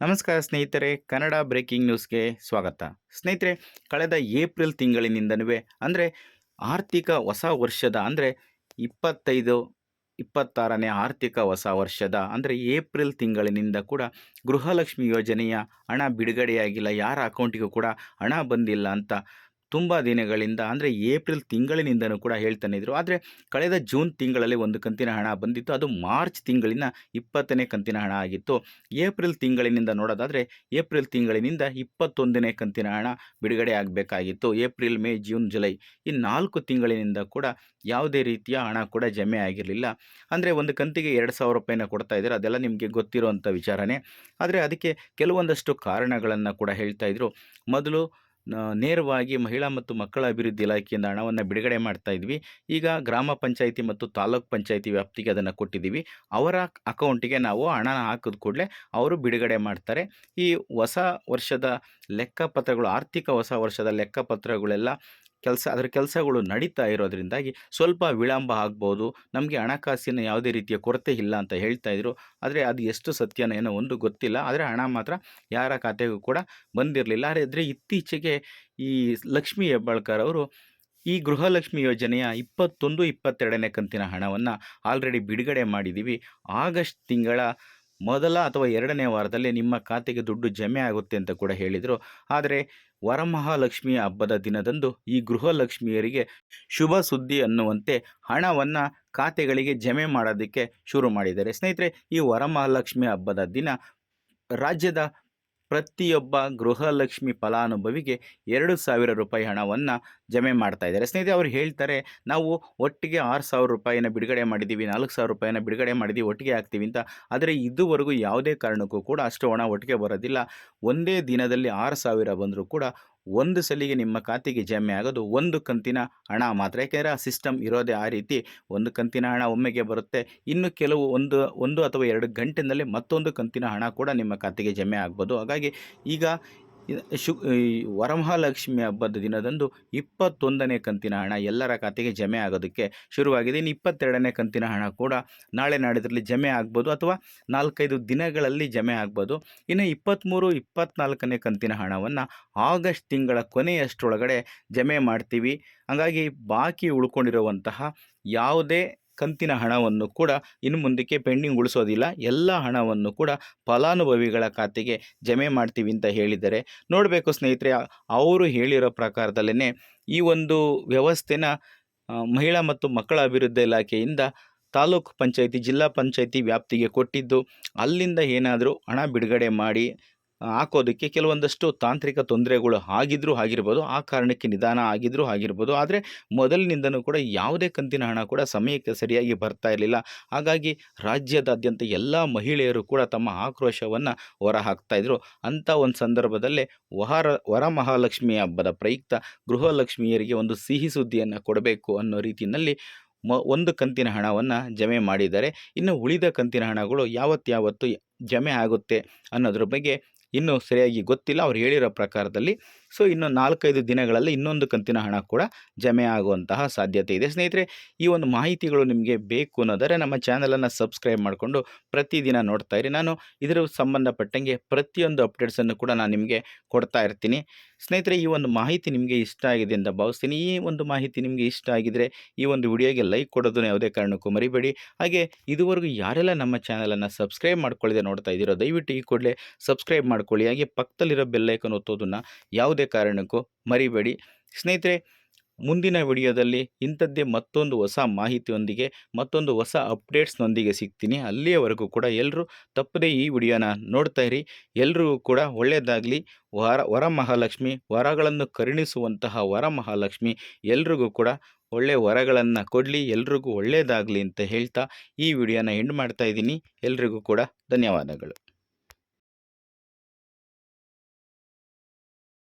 ನಮಸ್ಕಾರ ಸ್ನೇಹಿತರೆ, ಕನ್ನಡ ಬ್ರೇಕಿಂಗ್ ನ್ಯೂಸ್ಗೆ ಸ್ವಾಗತ. ಸ್ನೇಹಿತರೆ, ಕಳೆದ ಏಪ್ರಿಲ್ ತಿಂಗಳಿನಿಂದನೂ ಅಂದರೆ ಆರ್ಥಿಕ ಹೊಸ ವರ್ಷದ, ಅಂದರೆ ಇಪ್ಪತ್ತೈದು, ಇಪ್ಪತ್ತಾರನೇ ಆರ್ಥಿಕ ಹೊಸ ವರ್ಷದ, ಅಂದರೆ ಏಪ್ರಿಲ್ ತಿಂಗಳಿನಿಂದ ಕೂಡ ಗೃಹಲಕ್ಷ್ಮಿ ಯೋಜನೆಯ ಹಣ ಬಿಡುಗಡೆಯಾಗಿಲ್ಲ, ಯಾರ ಅಕೌಂಟಿಗೂ ಕೂಡ ಹಣ ಬಂದಿಲ್ಲ ಅಂತ ತುಂಬ ದಿನಗಳಿಂದ ಅಂದರೆ ಏಪ್ರಿಲ್ ತಿಂಗಳಿನಿಂದನೂ ಕೂಡ ಹೇಳ್ತಾನೆ ಇದ್ರು. ಆದರೆ ಕಳೆದ ಜೂನ್ ತಿಂಗಳಲ್ಲಿ ಒಂದು ಕಂತಿನ ಹಣ ಬಂದಿತ್ತು. ಅದು ಮಾರ್ಚ್ ತಿಂಗಳಿನ ಇಪ್ಪತ್ತನೇ ಕಂತಿನ ಹಣ ಆಗಿತ್ತು. ಏಪ್ರಿಲ್ ತಿಂಗಳಿನಿಂದ ನೋಡೋದಾದರೆ ಏಪ್ರಿಲ್ ತಿಂಗಳಿನಿಂದ ಇಪ್ಪತ್ತೊಂದನೇ ಕಂತಿನ ಹಣ ಬಿಡುಗಡೆ ಆಗಬೇಕಾಗಿತ್ತು. ಏಪ್ರಿಲ್, ಮೇ, ಜೂನ್, ಜುಲೈ ಈ ನಾಲ್ಕು ತಿಂಗಳಿನಿಂದ ಕೂಡ ಯಾವುದೇ ರೀತಿಯ ಹಣ ಕೂಡ ಜಮೆ ಆಗಿರಲಿಲ್ಲ. ಅಂದರೆ ಒಂದು ಕಂತಿಗೆ ಎರಡು ಸಾವಿರ ರೂಪಾಯಿನ ಕೊಡ್ತಾ ಇದ್ದಾರೆ ಅದೆಲ್ಲ ನಿಮಗೆ ಗೊತ್ತಿರುವಂಥ ವಿಚಾರನೇ. ಆದರೆ ಅದಕ್ಕೆ ಕೆಲವೊಂದಷ್ಟು ಕಾರಣಗಳನ್ನು ಕೂಡ ಹೇಳ್ತಾ ಇದ್ರು. ಮೊದಲು ನೇರವಾಗಿ ಮಹಿಳಾ ಮತ್ತು ಮಕ್ಕಳ ಅಭಿವೃದ್ಧಿ ಇಲಾಖೆಯಿಂದ ಹಣವನ್ನು ಬಿಡುಗಡೆ ಮಾಡ್ತಾ ಇದ್ವಿ. ಈಗ ಗ್ರಾಮ ಪಂಚಾಯಿತಿ ಮತ್ತು ತಾಲೂಕ್ ಪಂಚಾಯಿತಿ ವ್ಯಾಪ್ತಿಗೆ ಅದನ್ನು ಕೊಟ್ಟಿದ್ದೀವಿ. ಅವರ ಅಕೌಂಟಿಗೆ ನಾವು ಹಣನ ಹಾಕಿದ ಕೂಡಲೇ ಅವರು ಬಿಡುಗಡೆ ಮಾಡ್ತಾರೆ. ಈ ಹೊಸ ವರ್ಷದ ಲೆಕ್ಕಪತ್ರಗಳು, ಆರ್ಥಿಕ ಹೊಸ ವರ್ಷದ ಲೆಕ್ಕಪತ್ರಗಳೆಲ್ಲ ಕೆಲಸ, ಅದರ ಕೆಲಸಗಳು ನಡೀತಾ ಇರೋದರಿಂದಾಗಿ ಸ್ವಲ್ಪ ವಿಳಂಬ ಆಗ್ಬೋದು, ನಮಗೆ ಹಣಕಾಸಿನ ಯಾವುದೇ ರೀತಿಯ ಕೊರತೆ ಇಲ್ಲ ಅಂತ ಹೇಳ್ತಾ ಇದ್ರು. ಆದರೆ ಅದು ಎಷ್ಟು ಸತ್ಯನ ಏನೋ ಒಂದು ಗೊತ್ತಿಲ್ಲ. ಆದರೆ ಹಣ ಮಾತ್ರ ಯಾರ ಖಾತೆಗೂ ಕೂಡ ಬಂದಿರಲಿಲ್ಲ. ಆದರೆ ಇತ್ತೀಚೆಗೆ ಈ ಲಕ್ಷ್ಮೀ ಹೆಬ್ಬಾಳ್ಕರ್ ಅವರು ಈ ಗೃಹಲಕ್ಷ್ಮಿ ಯೋಜನೆಯ ಇಪ್ಪತ್ತೊಂದು, ಇಪ್ಪತ್ತೆರಡನೇ ಕಂತಿನ ಹಣವನ್ನು ಆಲ್ರೆಡಿ ಬಿಡುಗಡೆ ಮಾಡಿದ್ದೀವಿ ಆಗಸ್ಟ್ ತಿಂಗಳ ಮೊದಲ ಅಥವಾ ಎರಡನೇ ವಾರದಲ್ಲಿ ನಿಮ್ಮ ಖಾತೆಗೆ ದುಡ್ಡು ಜಮೆ ಆಗುತ್ತೆ ಅಂತ ಕೂಡ ಹೇಳಿದರು. ಆದರೆ ವರಮಹಾಲಕ್ಷ್ಮಿಯ ಹಬ್ಬದ ದಿನದಂದು ಈ ಗೃಹಲಕ್ಷ್ಮಿಯರಿಗೆ ಶುಭ ಸುದ್ದಿ ಅನ್ನುವಂತೆ ಹಣವನ್ನು ಖಾತೆಗಳಿಗೆ ಜಮೆ ಮಾಡೋದಕ್ಕೆ ಶುರು ಮಾಡಿದ್ದಾರೆ. ಸ್ನೇಹಿತರೆ, ಈ ವರಮಹಾಲಕ್ಷ್ಮಿ ಹಬ್ಬದ ದಿನ ರಾಜ್ಯದ ಪ್ರತಿಯೊಬ್ಬ ಗೃಹಲಕ್ಷ್ಮಿ ಫಲಾನುಭವಿಗೆ ಎರಡು ಸಾವಿರ ರೂಪಾಯಿ ಹಣವನ್ನು ಜಮೆ ಮಾಡ್ತಾ ಇದ್ದಾರೆ. ಸ್ನೇಹಿತರೆ, ಅವ್ರು ಹೇಳ್ತಾರೆ, ನಾವು ಒಟ್ಟಿಗೆ ಆರು ಸಾವಿರ ರೂಪಾಯಿನ ಬಿಡುಗಡೆ ಮಾಡಿದ್ದೀವಿ ನಾಲ್ಕು ಸಾವಿರ ರೂಪಾಯಿನ ಬಿಡುಗಡೆ ಮಾಡಿದ್ದೀವಿ ಒಟ್ಟಿಗೆ ಹಾಕ್ತೀವಿ ಅಂತ. ಆದರೆ ಇದುವರೆಗೂ ಯಾವುದೇ ಕಾರಣಕ್ಕೂ ಕೂಡ ಅಷ್ಟು ಹಣ ಒಟ್ಟಿಗೆ ಬರೋದಿಲ್ಲ. ಒಂದೇ ದಿನದಲ್ಲಿ ಆರು ಸಾವಿರ ಬಂದರೂ ಕೂಡ ಒಂದು ಸಲಿಗೆ ನಿಮ್ಮ ಖಾತೆಗೆ ಜಮೆ ಆಗೋದು ಒಂದು ಕಂತಿನ ಹಣ ಮಾತ್ರ. ಯಾಕೆಂದರೆ ಆ ಸಿಸ್ಟಮ್ ಇರೋದೇ ಆ ರೀತಿ. ಒಂದು ಕಂತಿನ ಹಣ ಒಮ್ಮೆಗೆ ಬರುತ್ತೆ. ಇನ್ನು ಕೆಲವು ಒಂದು ಒಂದು ಅಥವಾ ಎರಡು ಗಂಟೆನಲ್ಲಿ ಮತ್ತೊಂದು ಕಂತಿನ ಹಣ ಕೂಡ ನಿಮ್ಮ ಖಾತೆಗೆ ಜಮೆ ಆಗ್ಬೋದು. ಹಾಗಾಗಿ ಈಗ ಶು ವರಮಹಾಲಕ್ಷ್ಮಿ ಹಬ್ಬದ ದಿನದಂದು ಇಪ್ಪತ್ತೊಂದನೇ ಕಂತಿನ ಹಣ ಎಲ್ಲರ ಖಾತೆಗೆ ಜಮೆ ಆಗೋದಕ್ಕೆ ಶುರುವಾಗಿದೆ. ಇನ್ನು ಇಪ್ಪತ್ತೆರಡನೇ ಕಂತಿನ ಹಣ ಕೂಡ ನಾಳೆ ನಾಡಿದ್ರಲ್ಲಿ ಜಮೆ ಆಗ್ಬೋದು ಅಥವಾ ನಾಲ್ಕೈದು ದಿನಗಳಲ್ಲಿ ಜಮೆ ಆಗ್ಬೋದು. ಇನ್ನು ಇಪ್ಪತ್ತ್ಮೂರು, ಇಪ್ಪತ್ತ್ನಾಲ್ಕನೇ ಕಂತಿನ ಹಣವನ್ನು ಆಗಸ್ಟ್ ತಿಂಗಳ ಕೊನೆಯಷ್ಟರೊಳಗಡೆ ಜಮೆ ಮಾಡ್ತೀವಿ. ಹಾಗಾಗಿ ಬಾಕಿ ಉಳ್ಕೊಂಡಿರುವಂತಹ ಯಾವುದೇ ಕಂತಿನ ಹಣವನ್ನು ಕೂಡ ಇನ್ನು ಮುಂದಕ್ಕೆ ಪೆಂಡಿಂಗ್ ಉಳಿಸೋದಿಲ್ಲ. ಎಲ್ಲ ಹಣವನ್ನು ಕೂಡ ಫಲಾನುಭವಿಗಳ ಖಾತೆಗೆ ಜಮೆ ಮಾಡ್ತೀವಿ ಅಂತ ಹೇಳಿದ್ದಾರೆ. ನೋಡಬೇಕು ಸ್ನೇಹಿತರೆ, ಅವರು ಹೇಳಿರೋ ಪ್ರಕಾರದಲ್ಲೇ ಈ ಒಂದು ವ್ಯವಸ್ಥೆನ ಮಹಿಳಾ ಮತ್ತು ಮಕ್ಕಳ ಅಭಿವೃದ್ಧಿ ಇಲಾಖೆಯಿಂದ ತಾಲೂಕು ಪಂಚಾಯಿತಿ, ಜಿಲ್ಲಾ ಪಂಚಾಯಿತಿ ವ್ಯಾಪ್ತಿಗೆ ಕೊಟ್ಟಿದ್ದು, ಅಲ್ಲಿಂದ ಏನಾದರೂ ಹಣ ಬಿಡುಗಡೆ ಮಾಡಿ ಹಾಕೋದಕ್ಕೆ ಕೆಲವೊಂದಷ್ಟು ತಾಂತ್ರಿಕ ತೊಂದರೆಗಳು ಆಗಿದ್ರೂ ಆಗಿರ್ಬೋದು, ಆ ಕಾರಣಕ್ಕೆ ನಿಧಾನ ಆಗಿದ್ರೂ ಆಗಿರ್ಬೋದು, ಆದರೆ ಮೊದಲಿನಿಂದನೂ ಕೂಡ ಯಾವುದೇ ಕಂತಿನ ಹಣ ಕೂಡ ಸಮಯಕ್ಕೆ ಸರಿಯಾಗಿ ಬರ್ತಾ ಇರಲಿಲ್ಲ. ಹಾಗಾಗಿ ರಾಜ್ಯದಾದ್ಯಂತ ಎಲ್ಲ ಮಹಿಳೆಯರು ಕೂಡ ತಮ್ಮ ಆಕ್ರೋಶವನ್ನು ಹೊರ ಇದ್ರು. ಅಂಥ ಒಂದು ಸಂದರ್ಭದಲ್ಲೇ ವಹಾರ ವರಮಹಾಲಕ್ಷ್ಮಿ ಹಬ್ಬದ ಪ್ರಯುಕ್ತ ಗೃಹಲಕ್ಷ್ಮಿಯರಿಗೆ ಒಂದು ಸಿಹಿ ಸುದ್ದಿಯನ್ನು ಕೊಡಬೇಕು ಅನ್ನೋ ರೀತಿಯಲ್ಲಿ ಮ, ಒಂದು ಕಂತಿನ ಹಣವನ್ನು ಜಮೆ ಮಾಡಿದ್ದಾರೆ. ಇನ್ನು ಉಳಿದ ಕಂತಿನ ಹಣಗಳು ಯಾವತ್ತಾವತ್ತು ಜಮೆ ಆಗುತ್ತೆ ಅನ್ನೋದ್ರ ಬಗ್ಗೆ ಇನ್ನೂ ಸರಿಯಾಗಿ ಗೊತ್ತಿಲ್ಲ. ಅವ್ರು ಹೇಳಿರೋ ಪ್ರಕಾರದಲ್ಲಿ ಸೊ, ಇನ್ನು ನಾಲ್ಕೈದು ದಿನಗಳಲ್ಲಿ ಇನ್ನೊಂದು ಕಂತಿನ ಹಣ ಕೂಡ ಜಮೆ ಆಗುವಂತಹ ಸಾಧ್ಯತೆ ಇದೆ. ಸ್ನೇಹಿತರೆ, ಈ ಒಂದು ಮಾಹಿತಿಗಳು ನಿಮಗೆ ಬೇಕು ಅನ್ನೋದರೆ ನಮ್ಮ ಚಾನಲನ್ನು ಸಬ್ಸ್ಕ್ರೈಬ್ ಮಾಡಿಕೊಂಡು ಪ್ರತಿದಿನ ನೋಡ್ತಾ ಇರಿ. ನಾನು ಇದರ ಸಂಬಂಧಪಟ್ಟಂಗೆ ಪ್ರತಿಯೊಂದು ಅಪ್ಡೇಟ್ಸನ್ನು ಕೂಡ ನಾನು ನಿಮಗೆ ಕೊಡ್ತಾ ಇರ್ತೀನಿ. ಸ್ನೇಹಿತರೆ, ಈ ಒಂದು ಮಾಹಿತಿ ನಿಮಗೆ ಇಷ್ಟ ಆಗಿದೆ ಅಂತ ಭಾವಿಸ್ತೀನಿ. ಈ ಒಂದು ಮಾಹಿತಿ ನಿಮಗೆ ಇಷ್ಟ ಆಗಿದರೆ ಈ ಒಂದು ವಿಡಿಯೋಗೆ ಲೈಕ್ ಕೊಡೋದನ್ನು ಯಾವುದೇ ಕಾರಣಕ್ಕೂ ಮರಿಬೇಡಿ. ಹಾಗೆ ಇದುವರೆಗೂ ಯಾರೆಲ್ಲ ನಮ್ಮ ಚಾನಲನ್ನು ಸಬ್ಸ್ಕ್ರೈಬ್ ಮಾಡ್ಕೊಳ್ಳದೆ ನೋಡ್ತಾ ಇದ್ದೀರೋ ದಯವಿಟ್ಟು ಈ ಕೂಡಲೇ ಸಬ್ಸ್ಕ್ರೈಬ್ ಮಾಡ್ಕೊಳ್ಳಿ. ಹಾಗೆ ಪಕ್ಕದಲ್ಲಿರೋ ಬೆಲ್ಲೈಕನ್ ಒತ್ತೋದನ್ನು ಯಾವುದೇ ಕಾರಣಕ್ಕೂ ಮರಿಬೇಡಿ. ಸ್ನೇಹಿತರೆ, ಮುಂದಿನ ವಿಡಿಯೋದಲ್ಲಿ ಇಂಥದ್ದೇ ಮತ್ತೊಂದು ಹೊಸ ಮಾಹಿತಿಯೊಂದಿಗೆ, ಮತ್ತೊಂದು ಹೊಸ ಅಪ್ಡೇಟ್ಸ್ನೊಂದಿಗೆ ಸಿಗ್ತೀನಿ. ಅಲ್ಲಿಯವರೆಗೂ ಕೂಡ ಎಲ್ಲರೂ ತಪ್ಪದೇ ಈ ವಿಡಿಯೋನ ನೋಡ್ತಾ ಇರಿ. ಎಲ್ರಿಗೂ ಕೂಡ ಒಳ್ಳೆಯದಾಗಲಿ ವರ, ವರಮಹಾಲಕ್ಷ್ಮಿ, ವರಗಳನ್ನು ಕರುಣಿಸುವಂತಹ ವರಮಹಾಲಕ್ಷ್ಮಿ, ಎಲ್ರಿಗೂ ಕೂಡ ಒಳ್ಳೆಯ ವರಗಳನ್ನು ಕೊಡಲಿ, ಎಲ್ರಿಗೂ ಒಳ್ಳೆಯದಾಗಲಿ ಅಂತ ಹೇಳ್ತಾ ಈ ವಿಡಿಯೋನ ಎಂಡ್ ಮಾಡ್ತಾ ಇದ್ದೀನಿ. ಎಲ್ರಿಗೂ ಕೂಡ ಧನ್ಯವಾದಗಳು.